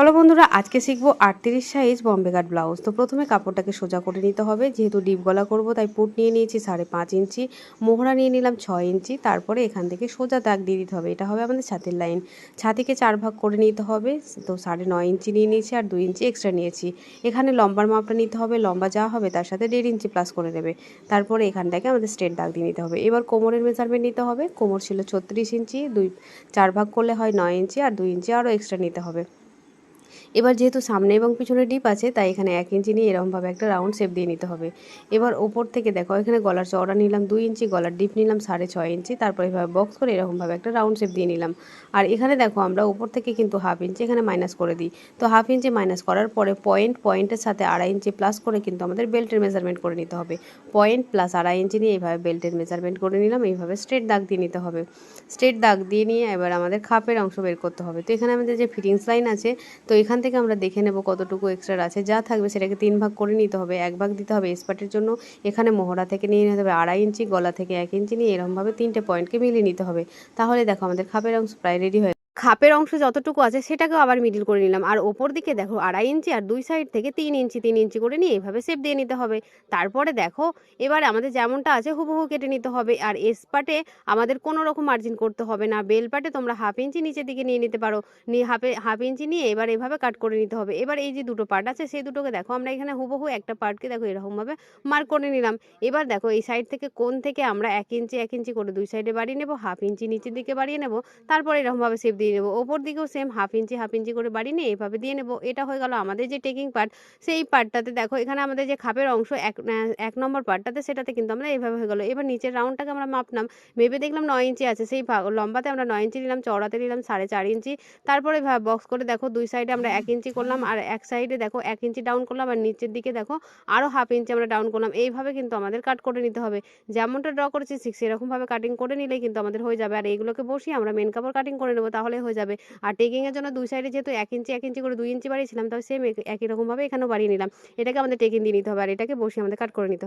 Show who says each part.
Speaker 1: চলো বন্ধুরা, আজকে শিখব আটত্রিশ সাইজ বম্বে কাট ব্লাউজ তো প্রথমে কাপড়টাকে সোজা করে নিতে হবে, যেহেতু ডিপ গলা করব, তাই পুট নিয়ে নিয়েছি সাড়ে পাঁচ ইঞ্চি, মোহরা নিয়ে নিলাম ছয় ইঞ্চি, তারপরে এখান থেকে সোজা দাগ দিয়ে দিতে হবে। এটা হবে আমাদের ছাতির লাইন ছাতিকে চার ভাগ করে নিতে হবে, তো সাড়ে নয় ইঞ্চি নিয়ে নিয়েছি আর দুই ইঞ্চি এক্সট্রা নিয়েছি। এখানে লম্বার মাপটা নিতে হবে, লম্বা যা হবে তার সাথে দেড় ইঞ্চি প্লাস করে নেবে। তারপরে এখানটাকে আমাদের স্ট্রেট দাগ দিয়ে নিতে হবে। এবার কোমরের মেজারমেন্ট নিতে হবে, কোমর ছিল ছত্রিশ ইঞ্চি, দুই, চার ভাগ করলে হয় নয় ইঞ্চি, আর দুই ইঞ্চি আরও এক্সট্রা নিতে হবে। এবার যেহেতু সামনে এবং পিছনে ডিপ আছে, তাই এখানে এক ইঞ্চি নিয়ে এরকমভাবে একটা রাউন্ড শেপ দিয়ে নিতে হবে। এবার ওপর থেকে দেখো, এখানে গলার চওড়া নিলাম দুই ইঞ্চি, গলার ডিপ নিলাম সাড়ে ছয় ইঞ্চি, তারপর এভাবে বক্স করে এরকমভাবে একটা রাউন্ড শেপ দিয়ে নিলাম। আর এখানে দেখো, আমরা ওপর থেকে কিন্তু হাফ ইঞ্চি এখানে মাইনাস করে দিই। তো হাফ ইঞ্চি মাইনাস করার পরে পয়েন্ট, পয়েন্টের সাথে আড়াই ইঞ্চি প্লাস করে কিন্তু আমাদের বেল্টের মেজারমেন্ট করে নিতে হবে। পয়েন্ট প্লাস আড়াই ইঞ্চি নিয়ে এইভাবে বেল্টের মেজারমেন্ট করে নিলাম, এইভাবে স্ট্রেট দাগ দিয়ে নিতে হবে। স্ট্রেট দাগ দিয়ে নিয়ে এবার আমাদের খাপের অংশ বের করতে হবে। তো এখানে আমাদের যে ফিটিংস লাইন আছে, তো এখান থেকে আমরা দেখে নেব কতটুকু এক্সট্রা আছে। যা থাকবে সেটাকে তিন ভাগ করে নিতে হবে, এক ভাগ দিতে হবে স্পাটের জন্য। এখানে মোহরা থেকে নিয়ে নিতে হবে আড়াই ইঞ্চি, গলা থেকে এক ইঞ্চি নিয়ে এরকমভাবে তিনটে পয়েন্টকে মিলিয়ে নিতে হবে। তাহলে দেখো আমাদের খাপের অংশ প্রায় রেডি হয়ে খাপের অংশ যতটুকু আছে সেটাকেও আবার মিডিল করে নিলাম। আর ওপর দিকে দেখো আড়াই ইঞ্চি আর দুই সাইড থেকে তিন ইঞ্চি তিন ইঞ্চি করে নিয়ে এভাবে শেপ দিয়ে নিতে হবে। তারপরে দেখো, এবার আমাদের যেমনটা আছে হুবহু কেটে নিতে হবে। আর এস পাটে আমাদের কোনো রকম মার্জিন করতে হবে না। বেল পাটে তোমরা হাফ ইঞ্চি নিচের দিকে নিয়ে নিতে পারো। নিয়ে হাফে হাফ ইঞ্চি নিয়ে এবার এভাবে কাট করে নিতে হবে। এবার এই যে দুটো পার্ট আছে, সেই দুটোকে দেখো, আমরা এখানে হুবহু একটা পার্টকে দেখো এরকমভাবে মার্ক করে নিলাম। এবার দেখো, এই সাইড থেকে কোন থেকে আমরা এক ইঞ্চি এক ইঞ্চি করে দুই সাইডে বাড়িয়ে নেব হাফ ইঞ্চি নিচের দিকে বাড়িয়ে নেব। তারপর এরকমভাবে শেপ দিয়ে নেব। ওপর দিকেও same half inch half inch করে বাড়ি নিয়ে এভাবে দিয়ে নেব। এটা হয়ে গেল আমাদের যে টেকিং পার্ট সেই পার্টটাতে দেখো এখানে আমাদের যে খাপের অংশ এক এক নম্বর পার্টটাতে সেটাতে কিন্তু আমরা এইভাবে হয়ে গেলো। এবার নিচের রাউন্ডটাকে আমরা মাপলাম। ভেবে দেখলাম নয় ইঞ্চি আছে। সেই লম্বাতে আমরা নয় ইঞ্চি নিলাম, চওড়াতে নিলাম সাড়ে চার ইঞ্চি তারপরে বক্স করে দেখো দুই সাইডে আমরা এক ইঞ্চি করলাম আর এক সাইডে দেখো এক ইঞ্চি ডাউন করলাম আর নিচের দিকে দেখো আরও হাফ ইঞ্চি আমরা ডাউন করলাম। এইভাবে কিন্তু আমাদের কাট করে নিতে হবে। যেমনটা ড্র করেছি, ঠিক সেরকমভাবে কাটিং করে নিলেই কিন্তু আমাদের হয়ে যাবে। আর এইগুলোকে বসিয়ে আমরা মেন কাপড় কাটিং করে নেব। তাহলে হয়ে যাবে। আর টেকিংয়ের জন্য দুই সাইডে যেহেতু এক ইঞ্চি এক ইঞ্চি করে দুই ইঞ্চি বাড়িয়েছিলাম, তাও সেম একই রকমভাবে এখানেও বাড়িয়ে নিলাম। এটাকে আমাদের টেকিং দিয়ে নিতে হবে, আর এটাকে বসিয়ে আমাদের কাট করে নিতে হবে।